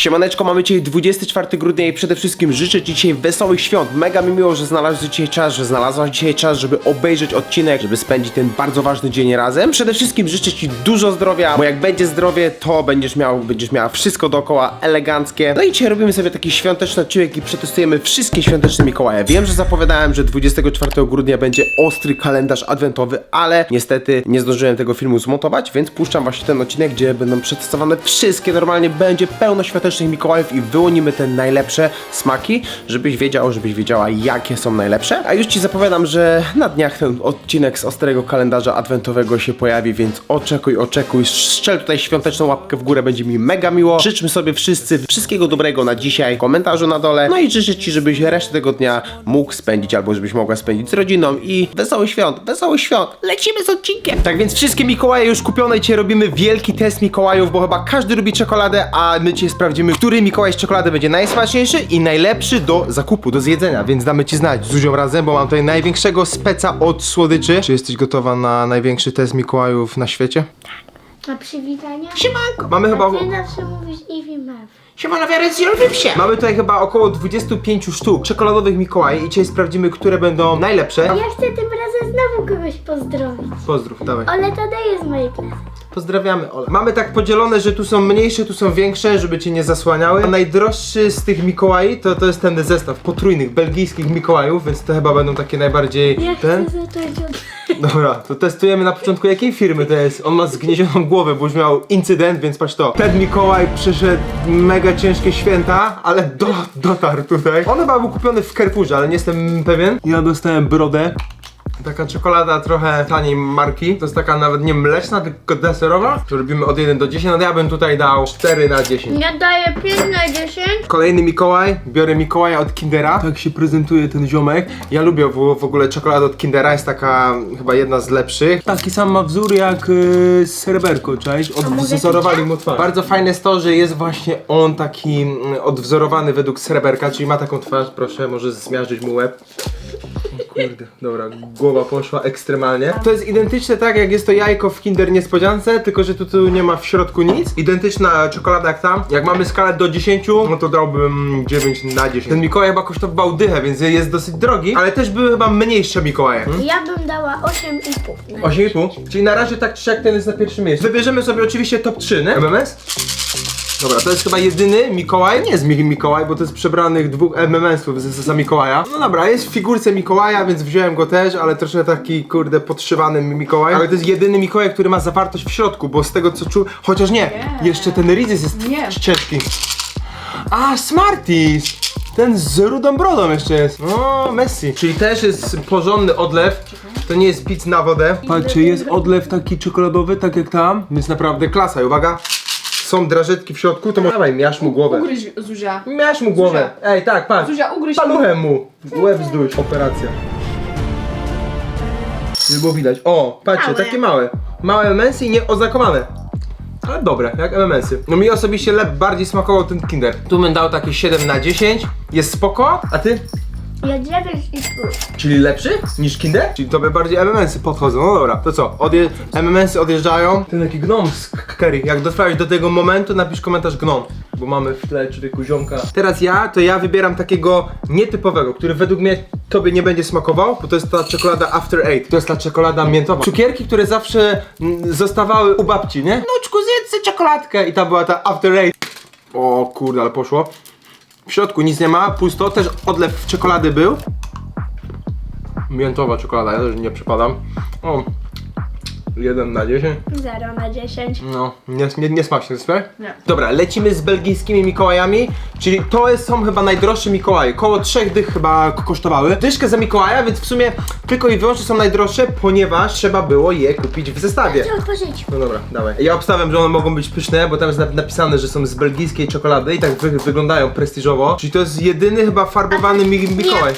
Siemaneczko, mamy dzisiaj 24 grudnia i przede wszystkim życzę Ci dzisiaj wesołych świąt. Mega mi miło, że znalazłeś dzisiaj czas, że znalazłaś dzisiaj czas, żeby obejrzeć odcinek, żeby spędzić ten bardzo ważny dzień razem. Przede wszystkim życzę Ci dużo zdrowia, bo jak będzie zdrowie, to będziesz miał, będziesz miała wszystko dookoła eleganckie. No i dzisiaj robimy sobie taki świąteczny odcinek i przetestujemy wszystkie świąteczne Mikołaje. Wiem, że zapowiadałem, że 24 grudnia będzie ostry kalendarz adwentowy, ale niestety nie zdążyłem tego filmu zmontować, więc puszczam właśnie ten odcinek, gdzie będą przetestowane wszystkie, normalnie będzie pełno świątecznych Mikołajów i wyłonimy te najlepsze smaki, żebyś wiedział, żebyś wiedziała, jakie są najlepsze. A już Ci zapowiadam, że na dniach ten odcinek z ostrego kalendarza adwentowego się pojawi, więc oczekuj, oczekuj, strzel tutaj świąteczną łapkę w górę, będzie mi mega miło. Życzmy sobie wszyscy wszystkiego dobrego na dzisiaj, komentarzu na dole. No i życzę Ci, żebyś resztę tego dnia mógł spędzić, albo żebyś mogła spędzić z rodziną i wesołych świąt, wesołych świąt. Lecimy z odcinkiem! Tak więc wszystkie Mikołaje już kupione i dzisiaj robimy wielki test Mikołajów, bo chyba każdy lubi czekoladę, a my dzisiaj sprawdzimy, który Mikołaj z czekolady będzie najsmaczniejszy i najlepszy do zakupu, do zjedzenia, więc damy Ci znać z Zuzią razem, bo mam tutaj największego speca od słodyczy. Czy jesteś gotowa na największy test Mikołajów na świecie? Na przywitania? Siemanko! Mamy chyba... A ty zawsze mówisz Eevee Merv. Siemano, wiarę z się. Mamy tutaj chyba około 25 sztuk czekoladowych Mikołaj i dzisiaj sprawdzimy, które będą najlepsze. Ja chcę tym razem znowu kogoś pozdrowić. Pozdrów, dawaj. Ole Tadej z mojej klasy. Pozdrawiamy, Ole. Mamy tak podzielone, że tu są mniejsze, tu są większe, żeby cię nie zasłaniały. A najdroższy z tych Mikołaj to, to jest ten zestaw potrójnych belgijskich Mikołajów, więc to chyba będą takie najbardziej Ja ten. chcę zacząć od... Dobra, to testujemy na początku jakiej firmy to jest. On ma zgniezioną głowę, bo już miał incydent, więc patrz to. Ten Mikołaj przeszedł mega ciężkie święta, ale do, dotarł tutaj. On chyba był kupiony w Carrefourze, ale nie jestem pewien. Ja dostałem brodę. Taka czekolada trochę taniej marki. To jest taka nawet nie mleczna, tylko deserowa. To robimy od 1 do 10. No ja bym tutaj dał 4 na 10. Ja daję 5 na 10. Kolejny Mikołaj, biorę Mikołaja od Kindera. Tak się prezentuje ten ziomek. Ja lubię w, w ogóle czekoladę od Kindera, jest taka chyba jedna z lepszych. Taki sam ma wzór jak yy, sreberko, cześć? Odwzorowali mu twarz. Bardzo fajne jest to, że jest właśnie on taki mm, odwzorowany według sreberka, czyli ma taką twarz, proszę, może zmiażdżyć mu łeb. Kurde, dobra, głowa poszła ekstremalnie. To jest identyczne tak, jak jest to jajko w Kinder Niespodziance, tylko że tu, tu nie ma w środku nic. Identyczna czekolada jak tam. Jak mamy skalę do 10, no to dałbym 9 na 10. Ten Mikołaj chyba kosztował dychę, więc jest dosyć drogi, ale też były chyba mniejsze Mikołaje. Hmm? Ja bym dała 8,5. na 8,5? Czyli na razie tak czy jak ten jest na pierwszym miejscu. Wybierzemy sobie oczywiście top 3, nie? MMS? Dobra, to jest chyba jedyny Mikołaj. Nie jest Mi- Mikołaj, bo to jest przebranych dwóch MMS-ów za Mikołaja. No dobra, jest w figurce Mikołaja, więc wziąłem go też, ale troszkę taki, kurde, podszywany Mikołaj. Ale to jest jedyny Mikołaj, który ma zawartość w środku, bo z tego co czuł... Chociaż nie, jeszcze ten Rizis jest Nie. ciężki. A, Smarties! Ten z rudą brodą jeszcze jest. No, Messi. Czyli też jest porządny odlew. To nie jest pic na wodę. Patrzcie, jest odlew taki czekoladowy, tak jak tam. Więc naprawdę klasa. I uwaga, są drażetki w środku, to może... Dawaj, miasz mu głowę. Ugryź Zuzia. Miasz mu głowę. Ej, tak, patrz. Zuzia, ugryź Paluchem mu. Łeb zduś. Operacja. Żeby było widać. O, patrzcie, Małe. takie małe. Małe MMS-y i nie oznakowane. Ale dobre, jak MMS-y. No mi osobiście lep bardziej smakował ten Kinder. Tu bym dał takie 7 na 10. Jest spoko, a ty? Ja 9,5. Czyli lepszy niż Kinder? Czyli tobie bardziej MMS-y podchodzą. No dobra, to co? Odje MMS-y odjeżdżają. Ten taki gnom z K- Kerry. Jak dotrwałeś do tego momentu, napisz komentarz gnom. Bo mamy w tle człowieku ziomka. Teraz ja, to ja wybieram takiego nietypowego, który według mnie tobie nie będzie smakował, bo to jest ta czekolada After Eight. To jest ta czekolada miętowa. Cukierki, które zawsze mm, zostawały u babci, nie? Nuczku, zjedz sobie czekoladkę. I ta była ta After Eight. O kurde, ale poszło. W środku nic nie ma, pusto, też odlew czekolady był. Miętowa czekolada, ja też nie przepadam. O, 1 na 10. 0 na 10. No, nie, nie, nie smaczne, nie? Nie. Dobra, lecimy z belgijskimi Mikołajami, czyli to jest, są chyba najdroższe Mikołaje. Koło trzech dych chyba kosztowały. Dyszkę za Mikołaja, więc w sumie tylko i wyłącznie są najdroższe, ponieważ trzeba było je kupić w zestawie. Chcę otworzyć. No dobra, dawaj. Ja obstawiam, że one mogą być pyszne, bo tam jest nap- napisane, że są z belgijskiej czekolady i tak wy wyglądają prestiżowo. Czyli to jest jedyny chyba farbowany mi Mikołaj.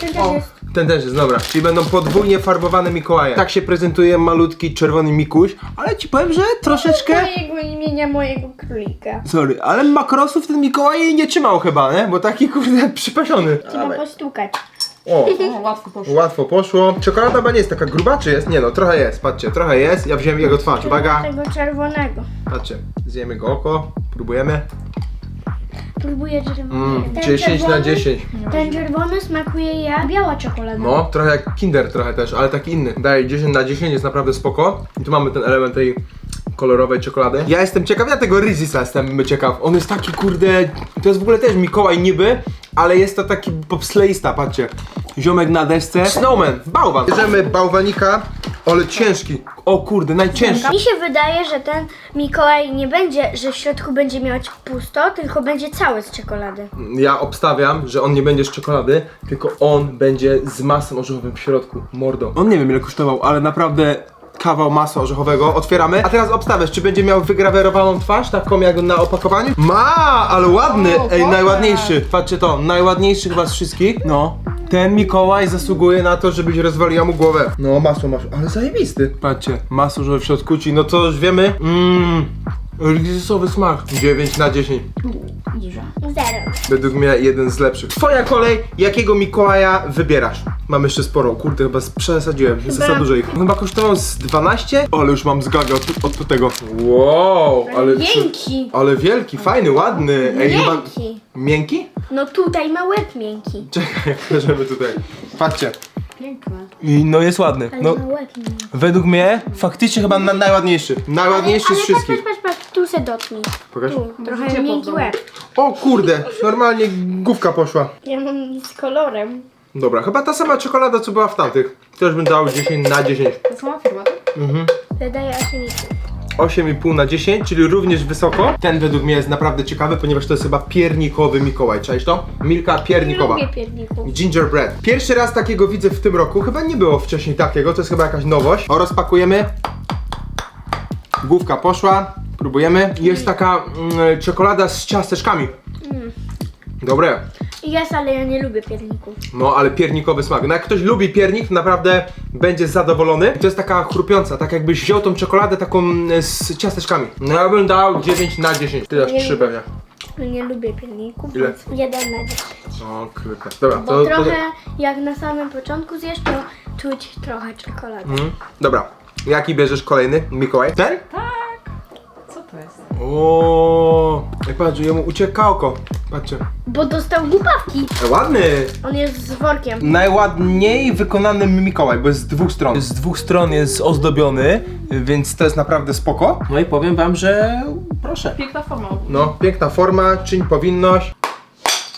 Ten też jest. Ten też jest, dobra. Czyli będą podwójnie farbowane Mikołaje. Tak się prezentuje malutki czerwony Mikuś, ale ci powiem, że troszeczkę... Mojego imienia mojego królika. Sorry, ale makrosów ten Mikołaj nie trzymał chyba, nie? Bo taki kurde przypasiony. Trzeba postukać. O, O, łatwo poszło. łatwo poszło. Czekolada chyba nie jest taka gruba, czy jest? Nie no, trochę jest, patrzcie, trochę jest. Ja wziąłem jego twarz, uwaga. Tego czerwonego. Patrzcie, zjemy go oko, próbujemy. Smakuje czerwony. Mm, Ten 10 na czerwony- 10. Ten czerwony smakuje jak biała czekolada. No, trochę jak Kinder trochę też, ale taki inny. Daje 10 na 10, jest naprawdę spoko. I tu mamy ten element tej kolorowej czekolady. Ja jestem ciekaw, ja tego Rizisa jestem ciekaw. On jest taki kurde, to jest w ogóle też Mikołaj niby, ale jest to taki bobsleista, patrzcie. Ziomek na desce. Snowman, bałwan. Bierzemy bałwanika, ale ciężki. O kurde, najcięższy. Mi się wydaje, że ten Mikołaj nie będzie, że w środku będzie mieć pusto, tylko będzie cały z czekolady. Ja obstawiam, że on nie będzie z czekolady, tylko on będzie z masem orzechowym w środku. Mordo. On nie wiem ile kosztował, ale naprawdę kawał masła orzechowego. Otwieramy. A teraz obstawiasz, czy będzie miał wygrawerowaną twarz, taką jak na opakowaniu? Ma, ale ładny. O, Ej, najładniejszy. Patrzcie to, najładniejszy chyba z wszystkich. No. Ten Mikołaj zasługuje na to, żebyś rozwaliła mu głowę. No, masło masz, ale zajebisty. Patrzcie, masło, że w środku ci, no to już wiemy. Mmm, rysowy smak. 9 na 10. Dużo. Zero. Według mnie jeden z lepszych. Twoja kolej, jakiego Mikołaja wybierasz? Mam jeszcze sporo, kurde, chyba z- przesadziłem, jest za dużo ich. Chyba kosztował z 12? Ale już mam zgagę od, od tego. Wow, ale... Miękki. Ale wielki, fajny, ładny. Ej, chyba... Miękki. Miękki? No tutaj ma łeb miękki. Czekaj, bierzemy tutaj. Patrzcie. Piękne. I no jest ładny. Ale No, ma łeb miękki. według mnie faktycznie chyba na, najładniejszy. Najładniejszy ale z patrz, wszystkich. patrz, patrz, se dotknij. Pokaż. Tu, trochę miękki łeb. O kurde, normalnie główka poszła. Ja mam z kolorem. Dobra, chyba ta sama czekolada, co była w tamtych. Też bym dał 10 na 10. To sama firma, tak? Wydaje asienicy. 8,5 na 10, czyli również wysoko. Ten według mnie jest naprawdę ciekawy, ponieważ to jest chyba piernikowy Mikołaj. Cześć to? Milka Nie piernikowa. lubię pierników. Gingerbread. Pierwszy raz takiego widzę w tym roku. Chyba nie było wcześniej takiego, to jest chyba jakaś nowość. O, rozpakujemy. Główka poszła. Próbujemy. Jest taka mm, czekolada z ciasteczkami. Dobre. Jest, ale ja nie lubię pierników. No, ale piernikowy smak. No jak ktoś lubi piernik, naprawdę będzie zadowolony. To jest taka chrupiąca, tak jakbyś wziął tą czekoladę taką e, z ciasteczkami. No ja bym dał 9 na 10. Ty dasz Nie 3 lubię. pewnie. No nie lubię pierników, Ile? więc jeden na dziesięć. O kurde. Dobra, Bo to, to... trochę, jak na samym początku zjesz, to czuć trochę czekolady. Mhm. Dobra. Jaki bierzesz kolejny, Mikołaj? Ten? Jest? O, jak patrz, jemu ucieka oko. Patrzcie. Bo dostał głupawki. E, ładny! On jest z workiem. Najładniej wykonany Mikołaj, bo jest z dwóch stron. Z dwóch stron jest ozdobiony, więc to jest naprawdę spoko. No i powiem wam, że proszę. Piękna forma. No, piękna forma, czyń powinność.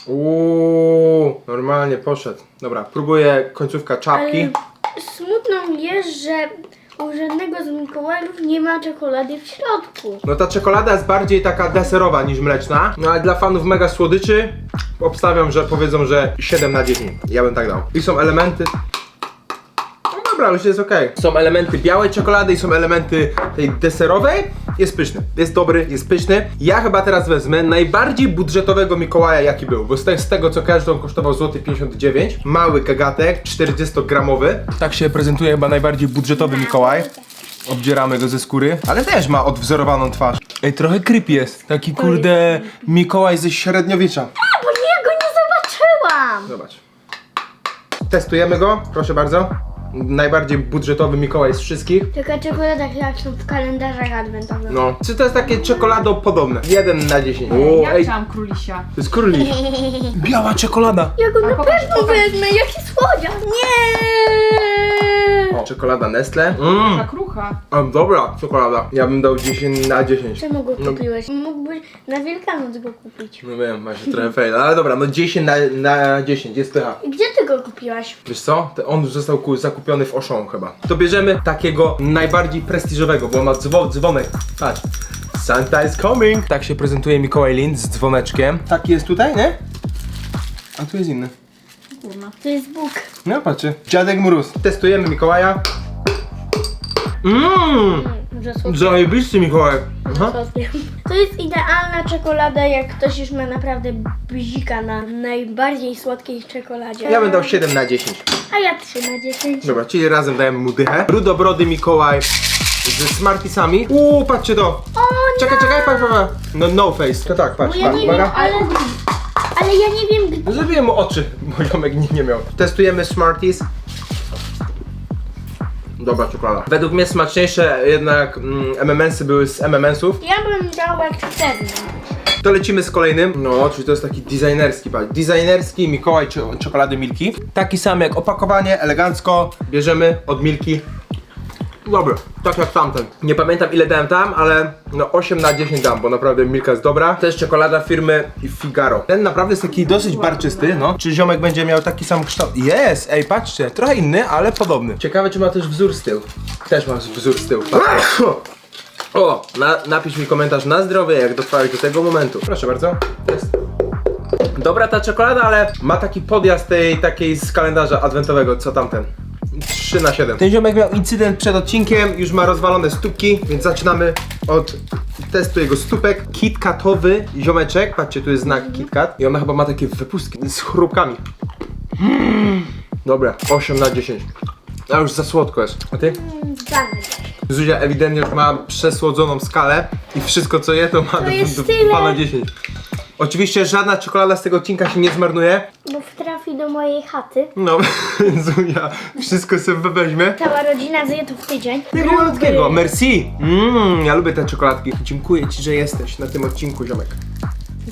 Uuu, normalnie poszedł. Dobra, próbuję końcówka czapki. Ale smutno mi jest, że u żadnego z Mikołajów nie ma czekolady w środku. No ta czekolada jest bardziej taka deserowa niż mleczna, no ale dla fanów mega słodyczy obstawiam, że powiedzą, że 7 na 10. Ja bym tak dał. I są elementy... Dobra, już jest okej. Są elementy białej czekolady i są elementy tej deserowej. Jest pyszny. Jest dobry, jest pyszny. Ja chyba teraz wezmę najbardziej budżetowego Mikołaja jaki był, bo z, te, z tego co każdy on kosztował złoty 59. Mały gagatek, 40-gramowy. Tak się prezentuje chyba najbardziej budżetowy Mikołaj. Obdzieramy go ze skóry, ale też ma odwzorowaną twarz. Ej, trochę creepy jest. Taki kurde Mikołaj ze średniowiecza. A, bo ja go nie zobaczyłam! Zobacz. Testujemy go, proszę bardzo. Najbardziej budżetowy Mikołaj z wszystkich. Taka czekolada jak są w kalendarzach adwentowych. No. Czy to jest takie czekolado podobne? 1 na 10. Ej, O, ja ej, to chciałam królisia. jest królik. Biała czekolada. Ja go A na pokaż, pewno pokaż. wezmę, jaki słodziak! Nie! O, czekolada Nestle. Mmm, Ta krucha. a dobra czekolada. Ja bym dał 10 na 10. Czemu go No. kupiłeś? Mógłbyś na Wielkanoc go kupić. No wiem, właśnie trochę fail, ale dobra, no 10 na, na 10, jest pycha. I Gdzie kupiłaś? Wiesz co? Te- On został ku- zakupiony w Auchan chyba. To bierzemy takiego najbardziej prestiżowego, bo ma dzwo dzwonek. Patrz. Santa is coming! Tak się prezentuje Mikołaj Lind z dzwoneczkiem. Taki jest tutaj, nie? A tu jest inny. Kurna. To jest Bóg. No patrzcie. Dziadek Mróz. Testujemy Mikołaja. Mmm! Że. Zajebisty Mikołaj. Aha. To jest idealna czekolada, jak ktoś już ma naprawdę bzika na najbardziej słodkiej czekoladzie. Ja bym dał 7 na 10. A ja 3 na 10. Dobra, czyli razem dajemy mu dychę. Rudobrody Mikołaj ze Smartisami. Uuu, patrzcie to. O! Czekaj, czekaj, patrz, patrz. No, no face. To tak, Bo patrz, ja patrz, nie wiem, uwaga. ale... Ale ja nie wiem, gdzie... Zrobiłem mu oczy, bo ziomek nie, nie miał. Testujemy Smarties. Dobra czekolada. Według mnie smaczniejsze jednak mm, M&M'sy były z M&M'sów. Ja bym dał jak 4. To lecimy z kolejnym. No, czyli to jest taki designerski, patrz. Designerski Mikołaj cze- czekolady Milki. Taki sam jak opakowanie, elegancko. Bierzemy od Milki. Dobry, tak jak tamten. Nie pamiętam ile dałem tam, ale no 8 na 10 dam, bo naprawdę Milka jest dobra. To jest czekolada firmy Figaro. Ten naprawdę jest taki dosyć barczysty, no. Czy ziomek będzie miał taki sam kształt? Jest, ej, patrzcie, trochę inny, ale podobny. Ciekawe, czy ma też wzór z tyłu. Też ma wzór z tyłu. O, na, napisz mi komentarz na zdrowie, jak dotrwałeś do tego momentu. Proszę bardzo. Jest. Dobra ta czekolada, ale ma taki podjazd tej takiej z kalendarza adwentowego, co tamten. 3 na 7. Ten ziomek miał incydent przed odcinkiem, już ma rozwalone stópki, więc zaczynamy od testu jego stópek. KitKatowy ziomeczek, patrzcie, tu jest znak KitKat i ona chyba ma takie wypustki z chrupkami. Mm. Dobra, 8 na 10. A już za słodko jest. A ty? Zuzia ewidentnie już ma przesłodzoną skalę i wszystko co je to ma do, jest do, tyle. 2 na 10. Oczywiście żadna czekolada z tego odcinka się nie zmarnuje. Bo wtrafi do mojej chaty. No, Zuzia wszystko sobie weźmie. Cała rodzina zje to w tydzień. Tego malutkiego, merci! Mmm, ja lubię te czekoladki. Dziękuję ci, że jesteś na tym odcinku, ziomek.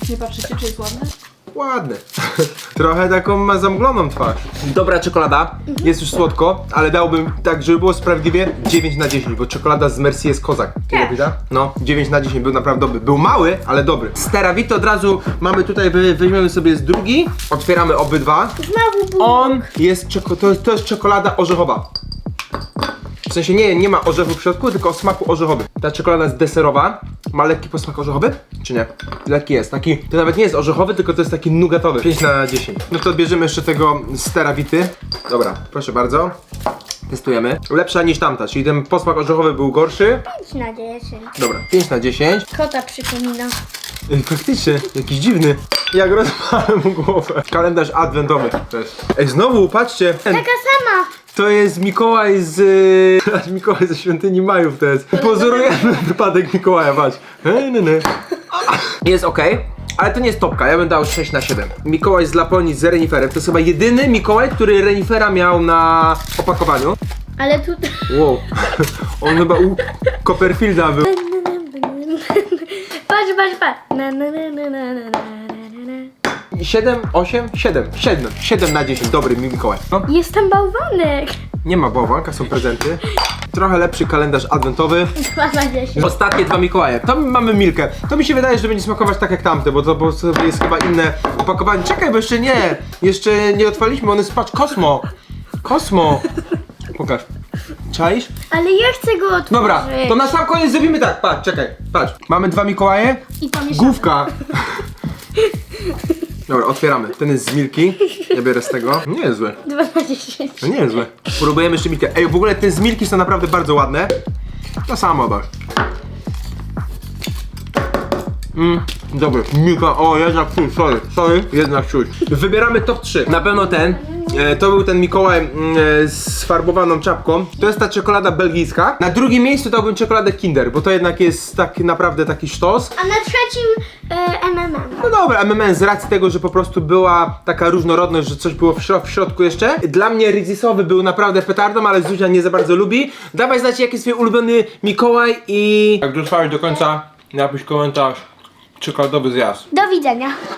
Już nie patrzycie, czy jest ładne? Ładny. Trochę taką ma zamgloną twarz. Dobra czekolada, jest już słodko, ale dałbym tak, żeby było sprawiedliwie 9 na 10, bo czekolada z Merci jest kozak. Też. powiedziała? No, 9 na 10 był naprawdę dobry. Był mały, ale dobry. Sterawito od razu mamy tutaj, wy, weźmiemy sobie z drugi, otwieramy obydwa. Znowu był. On jest, czeko- to, jest- to jest czekolada orzechowa. W sensie nie, nie ma orzechu w środku, tylko o smaku orzechowym. Ta czekolada jest deserowa. Ma lekki posmak orzechowy? Czy nie? Lekki jest. Taki, to nawet nie jest orzechowy, tylko to jest taki nugatowy. 5 na 10. No to bierzemy jeszcze tego sterawity. Dobra, proszę bardzo. Testujemy. Lepsza niż tamta, czyli ten posmak orzechowy był gorszy. 5 na 10. Dobra, 5 na 10. Kota przypomina. Ej, faktycznie, jakiś dziwny. Jak mu głowę. Kalendarz adwentowy też. Ej, znowu, patrzcie. Taka sama. To jest Mikołaj z... Mikołaj ze Świątyni Majów to jest. Pozorujemy wypadek Mikołaja, patrz. E, ne. Jest ok. Ale to nie jest topka, ja bym dał 6 na 7. Mikołaj z Laponii z reniferem. To jest chyba jedyny Mikołaj, który renifera miał na opakowaniu. Ale tutaj... Wow. On chyba u Copperfielda był. Patrz, patrz, patrz. Na, na, na, na, na, na. 7, 8, 7, 7, 7 na 10. Dobry Mikołaj. No. Jest tam bałwanek. Nie ma bałwanka, są prezenty. Trochę lepszy kalendarz adwentowy. 2 na 10. Ostatnie dwa Mikołaje. To mamy Milkę. To mi się wydaje, że będzie smakować tak jak tamte, bo to jest chyba inne opakowanie. Czekaj, bo jeszcze nie. Jeszcze nie otwaliśmy. On jest, patrz, Kosmo. Kosmo. Pokaż. Czaisz? Ale ja chcę go otworzyć. Dobra, to na sam koniec zrobimy tak. Patrz, czekaj. Patrz. Mamy dwa Mikołaje. I pomieszamy. Główka. Dobra, otwieramy. Ten jest z Milki. Ja biorę z tego. Nie jest zły. 2 na 10. No nie jest złe. Próbujemy jeszcze Milkę. Ej, w ogóle te z Milki są naprawdę bardzo ładne. To samo obak. Mmm, dobry. Milka, o jednak czuć, sorry, sorry, jednak czuć. Wybieramy top 3. Na pewno ten. E, to był ten Mikołaj mm, e, z farbowaną czapką. To jest ta czekolada belgijska. Na drugim miejscu dałbym czekoladę Kinder, bo to jednak jest tak naprawdę taki sztos. A na trzecim e, MMM. No dobra, MMN z racji tego, że po prostu była taka różnorodność, że coś było w, w środku jeszcze. Dla mnie Rizisowy był naprawdę petardą, ale Zuzia nie za bardzo lubi. Dawaj znać jaki jest twój ulubiony Mikołaj i... Jak dotrwałeś do końca, napisz komentarz czekoladowy zjazd. Do widzenia.